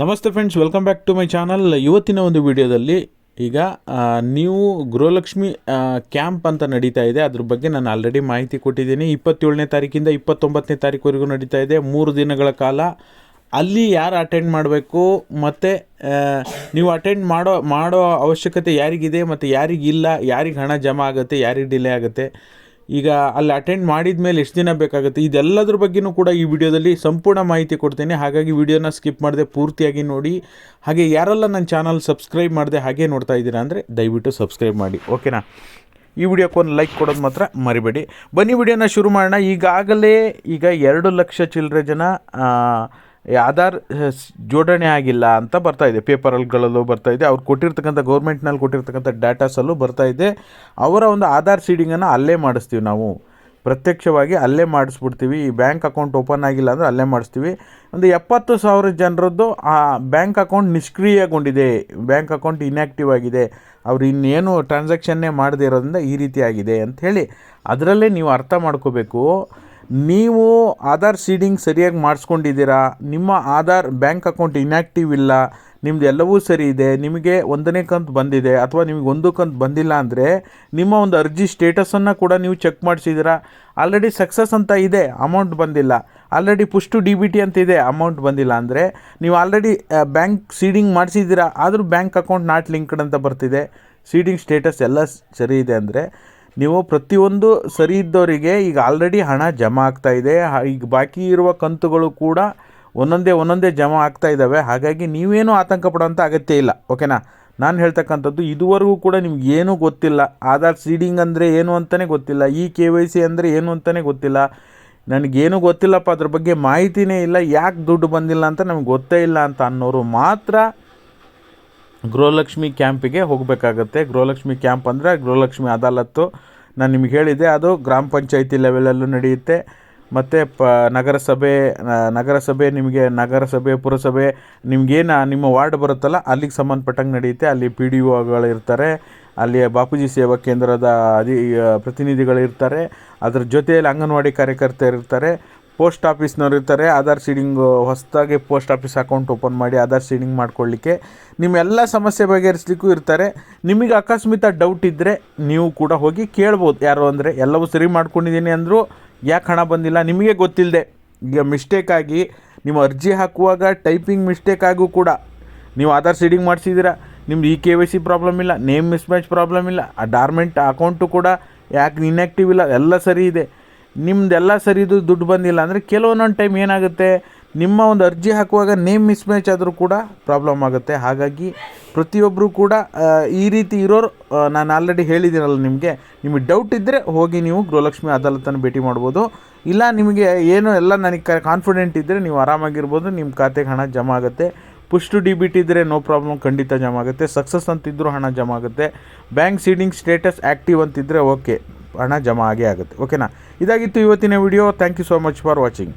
ನಮಸ್ತೆ friends welcome back to my channel ಇವತ್ತಿನ ಒಂದು ವಿಡಿಯೋದಲ್ಲಿ ಈಗ ನೀವು ಗೃಹಲಕ್ಷ್ಮಿ ಕ್ಯಾಂಪ್ ಅಂತ ನಡೀತಾ ಇದೆ. ಅದ್ರ ಬಗ್ಗೆ ನಾನು ಆಲ್ರೆಡಿ ಮಾಹಿತಿ ಕೊಟ್ಟಿದ್ದೀನಿ. ಇಪ್ಪತ್ತೇಳನೇ ತಾರೀಕಿಂದ ಇಪ್ಪತ್ತೊಂಬತ್ತನೇ ತಾರೀಕುವರೆಗೂ ನಡೀತಾ ಇದೆ. ಮೂರು ದಿನಗಳ ಕಾಲ ಅಲ್ಲಿ ಯಾರು ಅಟೆಂಡ್ ಮಾಡಬೇಕು, ಮತ್ತು ನೀವು ಅಟೆಂಡ್ ಮಾಡೋ ಮಾಡೋ ಅವಶ್ಯಕತೆ ಯಾರಿಗಿದೆ, ಮತ್ತು ಯಾರಿಗಿಲ್ಲ, ಯಾರಿಗೆ ಹಣ ಜಮಾ ಆಗುತ್ತೆ, ಯಾರಿಗೆ ಡಿಲೇ ಆಗುತ್ತೆ ಈಗ ಅಲ್ಲಿ ಅಟೆಂಡ್ ಮಾಡಿದ ಮೇಲೆ ಎಷ್ಟು ದಿನ ಬೇಕಾಗುತ್ತೆ? ಇದೆಲ್ಲದ್ರ ಬಗ್ಗೆನೂ ಕೂಡ ಈ ವಿಡಿಯೋದಲ್ಲಿ ಸಂಪೂರ್ಣ ಮಾಹಿತಿ ಕೊಡ್ತೇನೆ. ಹಾಗಾಗಿ ವಿಡಿಯೋನ ಸ್ಕಿಪ್ ಮಾಡದೆ ಪೂರ್ತಿಯಾಗಿ ನೋಡಿ. ಹಾಗೆ ಯಾರೆಲ್ಲ ನನ್ನ ಚಾನಲ್ ಸಬ್ಸ್ಕ್ರೈಬ್ ಮಾಡದೆ ಹಾಗೆ ನೋಡ್ತಾ ಇದ್ದೀರಾ ಅಂದರೆ ದಯವಿಟ್ಟು ಸಬ್ಸ್ಕ್ರೈಬ್ ಮಾಡಿ. ಓಕೆನಾ? ಈ ವಿಡಿಯೋಕ್ಕೆ ಒಂದು ಲೈಕ್ ಕೊಡೋದು ಮಾತ್ರ ಮರಿಬೇಡಿ. ಬನ್ನಿ ವಿಡಿಯೋನ ಶುರು ಮಾಡೋಣ. ಈಗಾಗಲೇ ಈಗ ಎರಡು ಲಕ್ಷ ಚಿಲ್ಲರೆ ಜನ ಆಧಾರ್ ಜೋಡಣೆ ಆಗಿಲ್ಲ ಅಂತ ಬರ್ತಾ ಇದೆ. ಪೇಪರ್ಗಳಲ್ಲೂ ಬರ್ತಾ ಇದೆ. ಅವ್ರು ಕೊಟ್ಟಿರ್ತಕ್ಕಂಥ ಗೌರ್ಮೆಂಟ್ನಲ್ಲಿ ಕೊಟ್ಟಿರ್ತಕ್ಕಂಥ ಡಾಟಾಸಲ್ಲೂ ಬರ್ತಾ ಇದೆ. ಅವರ ಒಂದು ಆಧಾರ್ ಸೀಡಿಂಗನ್ನು ಅಲ್ಲೇ ಮಾಡಿಸ್ತೀವಿ ನಾವು. ಪ್ರತ್ಯಕ್ಷವಾಗಿ ಅಲ್ಲೇ ಮಾಡಿಸ್ಬಿಡ್ತೀವಿ. ಈ ಬ್ಯಾಂಕ್ ಅಕೌಂಟ್ ಓಪನ್ ಆಗಿಲ್ಲ ಅಂದರೆ ಅಲ್ಲೇ ಮಾಡಿಸ್ತೀವಿ. ಒಂದು ಎಪ್ಪತ್ತು ಸಾವಿರ ಜನರದ್ದು ಆ ಬ್ಯಾಂಕ್ ಅಕೌಂಟ್ ನಿಷ್ಕ್ರಿಯಗೊಂಡಿದೆ. ಬ್ಯಾಂಕ್ ಅಕೌಂಟ್ ಇನ್ಯಾಕ್ಟಿವ್ ಆಗಿದೆ. ಅವ್ರು ಇನ್ನೇನು ಟ್ರಾನ್ಸಾಕ್ಷನ್ನೇ ಮಾಡದೇ ಇರೋದ್ರಿಂದ ಈ ರೀತಿ ಆಗಿದೆ ಅಂತ ಹೇಳಿ. ಅದರಲ್ಲೇ ನೀವು ಅರ್ಥ ಮಾಡ್ಕೋಬೇಕು. ನೀವು ಆಧಾರ್ ಸೀಡಿಂಗ್ ಸರಿಯಾಗಿ ಮಾಡಿಸ್ಕೊಂಡಿದ್ದೀರಾ? ನಿಮ್ಮ ಆಧಾರ್ ಬ್ಯಾಂಕ್ ಅಕೌಂಟ್ ಇನ್ಯಾಕ್ಟಿವ್ ಇಲ್ಲ, ನಿಮ್ದು ಎಲ್ಲವೂ ಸರಿ ಇದೆ, ನಿಮಗೆ ಒಂದನೇ ಕಂತು ಬಂದಿದೆ ಅಥವಾ ನಿಮಗೆ ಒಂದು ಕಂತು ಬಂದಿಲ್ಲ ಅಂದರೆ ನಿಮ್ಮ ಒಂದು ಅರ್ಜಿ ಸ್ಟೇಟಸನ್ನು ಕೂಡ ನೀವು ಚೆಕ್ ಮಾಡಿಸಿದ್ದೀರಾ? ಆಲ್ರೆಡಿ ಸಕ್ಸಸ್ ಅಂತ ಇದೆ ಅಮೌಂಟ್ ಬಂದಿಲ್ಲ. Already pushed D B T ಅಂತ ಇದೆ ಅಮೌಂಟ್ ಬಂದಿಲ್ಲ ಅಂದರೆ ನೀವು ಆಲ್ರೆಡಿ ಬ್ಯಾಂಕ್ ಸೀಡಿಂಗ್ ಮಾಡಿಸಿದ್ದೀರಾ, ಆದರೂ ಬ್ಯಾಂಕ್ ಅಕೌಂಟ್ ನಾಟ್ ಲಿಂಕ್ಡ್ ಅಂತ ಬರ್ತಿದೆ. ಸೀಡಿಂಗ್ ಸ್ಟೇಟಸ್ ಎಲ್ಲ ಸರಿ ಇದೆ ಅಂದರೆ ನೀವು ಪ್ರತಿಯೊಂದು ಸರಿ ಇದ್ದವರಿಗೆ ಈಗ ಆಲ್ರೆಡಿ ಹಣ ಜಮಾ ಆಗ್ತಾ ಇದೆ. ಈಗ ಬಾಕಿ ಇರುವ ಕಂತುಗಳು ಕೂಡ ಒಂದೊಂದೇ ಒಂದೊಂದೇ ಜಮಾ ಆಗ್ತಾ ಇದ್ದಾವೆ ಹಾಗಾಗಿ ನೀವೇನು ಆತಂಕ ಪಡೋಂಥ ಅಗತ್ಯ ಇಲ್ಲ. ಓಕೆನಾ? ನಾನು ಹೇಳ್ತಕ್ಕಂಥದ್ದು ಇದುವರೆಗೂ ಕೂಡ ನಿಮ್ಗೆ ಏನೂ ಗೊತ್ತಿಲ್ಲ. ಆಧಾರ್ ಸೀಡಿಂಗ್ ಅಂದರೆ ಏನು ಅಂತಲೇ ಗೊತ್ತಿಲ್ಲ. ಈ ಕೆ ವೈ ಸಿ ಅಂದರೆ ಏನು ಅಂತಲೇ ಗೊತ್ತಿಲ್ಲ. ನನಗೇನು ಗೊತ್ತಿಲ್ಲಪ್ಪ ಅದ್ರ ಬಗ್ಗೆ ಮಾಹಿತಿನೇ ಇಲ್ಲ. ಯಾಕೆ ದುಡ್ಡು ಬಂದಿಲ್ಲ ಅಂತ ನಮ್ಗೆ ಗೊತ್ತೇ ಇಲ್ಲ ಅಂತ ಅನ್ನೋರು ಮಾತ್ರ ಗೃಹಲಕ್ಷ್ಮಿ ಕ್ಯಾಂಪಿಗೆ ಹೋಗಬೇಕಾಗತ್ತೆ. ಗೃಹಲಕ್ಷ್ಮಿ ಕ್ಯಾಂಪ್ ಅಂದರೆ ಗೃಹಲಕ್ಷ್ಮಿ ಅದಾಲತ್ತು. ನಾನು ನಿಮ್ಗೆ ಹೇಳಿದೆ ಅದು ಗ್ರಾಮ ಪಂಚಾಯಿತಿ ಲೆವೆಲಲ್ಲೂ ನಡೆಯುತ್ತೆ. ಮತ್ತು ಪ, ನಗರಸಭೆ ನಗರಸಭೆ ನಿಮಗೆ, ನಗರಸಭೆ, ಪುರಸಭೆ, ನಿಮಗೇನು, ನಿಮ್ಮ ವಾರ್ಡ್ ಬರುತ್ತಲ್ಲ, ಅಲ್ಲಿಗೆ ಸಂಬಂಧಪಟ್ಟಂಗೆ ನಡೆಯುತ್ತೆ. ಅಲ್ಲಿ ಪಿ ಡಿ ಓಗಳಿರ್ತಾರೆ ಇರ್ತಾರೆ, ಅಲ್ಲಿ ಬಾಪೂಜಿ ಸೇವಾ ಕೇಂದ್ರದ ಅಧಿ ಪ್ರತಿನಿಧಿಗಳಿರ್ತಾರೆ ಅದ್ರ ಜೊತೆಯಲ್ಲಿ ಅಂಗನವಾಡಿ ಕಾರ್ಯಕರ್ತರು ಇರ್ತಾರೆ. ಪೋಸ್ಟ್ ಆಫೀಸ್ನವ್ರು ಇರ್ತಾರೆ, ಆಧಾರ್ ಸೀಡಿಂಗು ಹೊಸದಾಗಿ ಪೋಸ್ಟ್ ಆಫೀಸ್ ಅಕೌಂಟ್ ಓಪನ್ ಮಾಡಿ ಆಧಾರ್ ಸೀಡಿಂಗ್ ಮಾಡ್ಕೊಳ್ಳಿಕ್ಕೆ ನಿಮ್ಮೆಲ್ಲ ಸಮಸ್ಯೆ ಬಗೆಹರಿಸ್ಲಿಕ್ಕೂ ಇರ್ತಾರೆ. ನಿಮಗೆ ಅಕಸ್ಮಿತ ಡೌಟ್ ಇದ್ದರೆ ನೀವು ಕೂಡ ಹೋಗಿ ಕೇಳ್ಬೋದು. ಯಾರು ಅಂದರೆ, ಎಲ್ಲವೂ ಸರಿ ಮಾಡ್ಕೊಂಡಿದ್ದೀನಿ ಅಂದರೂ ಯಾಕೆ ಹಣ ಬಂದಿಲ್ಲ ನಿಮಗೆ ಗೊತ್ತಿಲ್ಲದೆ ಈಗ ಮಿಸ್ಟೇಕ್ ಆಗಿ ನೀವು ಅರ್ಜಿ ಹಾಕುವಾಗ ಟೈಪಿಂಗ್ ಮಿಸ್ಟೇಕ್ ಆಗೂ ಕೂಡ. ನೀವು ಆಧಾರ್ ಸೀಡಿಂಗ್ ಮಾಡಿಸಿದ್ದೀರಾ, ನಿಮ್ದು E K Y C problem ಇಲ್ಲ ನೇಮ್ ಮಿಸ್ಮ್ಯಾಚ್ ಪ್ರಾಬ್ಲಮ್ ಇಲ್ಲ, ಆ ಡಾರ್ಮೆಂಟ್ ಅಕೌಂಟು ಕೂಡ ಯಾಕೆ ಇನ್ಯಾಕ್ಟಿವ್ ಇಲ್ಲ, ಎಲ್ಲ ಸರಿ ಇದೆ. ನಿಮ್ದೆಲ್ಲ ಸರಿದು ದುಡ್ಡು ಬಂದಿಲ್ಲ ಅಂದರೆ ಕೆಲವೊಂದೊಂದು ಟೈಮ್ ಏನಾಗುತ್ತೆ? ನಿಮ್ಮ ಒಂದು ಅರ್ಜಿ ಹಾಕುವಾಗ ನೇಮ್ ಮಿಸ್ಮ್ಯಾಚ್ ಆದರೂ ಕೂಡ ಪ್ರಾಬ್ಲಮ್ ಆಗುತ್ತೆ. ಹಾಗಾಗಿ ಪ್ರತಿಯೊಬ್ಬರು ಕೂಡ ಈ ರೀತಿ ಇರೋರು ನಾನು ಆಲ್ರೆಡಿ ಹೇಳಿದ್ದೀನಲ್ಲ ನಿಮಗೆ. ನಿಮಗೆ ಡೌಟ್ ಇದ್ದರೆ ಹೋಗಿ ನೀವು ಗೃಹಲಕ್ಷ್ಮಿ ಅದಾಲತನ್ನು ಭೇಟಿ ಮಾಡ್ಬೋದು. ಇಲ್ಲ ನಿಮಗೆ ಏನು ಎಲ್ಲ ನನಗೆ ಕಾನ್ಫಿಡೆಂಟ್ ಇದ್ದರೆ ನೀವು ಆರಾಮಾಗಿರ್ಬೋದು. ನಿಮ್ಮ ಖಾತೆಗೆ ಹಣ ಜಮಾ ಆಗುತ್ತೆ. ಪುಷ್ಟು ಡಿ ಬಿ ಇದ್ದರೆ ನೋ ಪ್ರಾಬ್ಲಮ್ ಖಂಡಿತ ಜಮಾ ಆಗುತ್ತೆ. ಸಕ್ಸಸ್ ಅಂತಿದ್ದರೂ ಹಣ ಜಮಾ ಆಗುತ್ತೆ. ಬ್ಯಾಂಕ್ ಸೀಡಿಂಗ್ ಸ್ಟೇಟಸ್ ಆ್ಯಕ್ಟಿವ್ ಅಂತಿದ್ದರೆ ಓಕೆ ಹಣ ಜಮಾ ಆಗೇ ಆಗುತ್ತೆ. ಓಕೆನಾ ಇದಾಗಿತ್ತು ಇವತ್ತಿನ video thank you so much for watching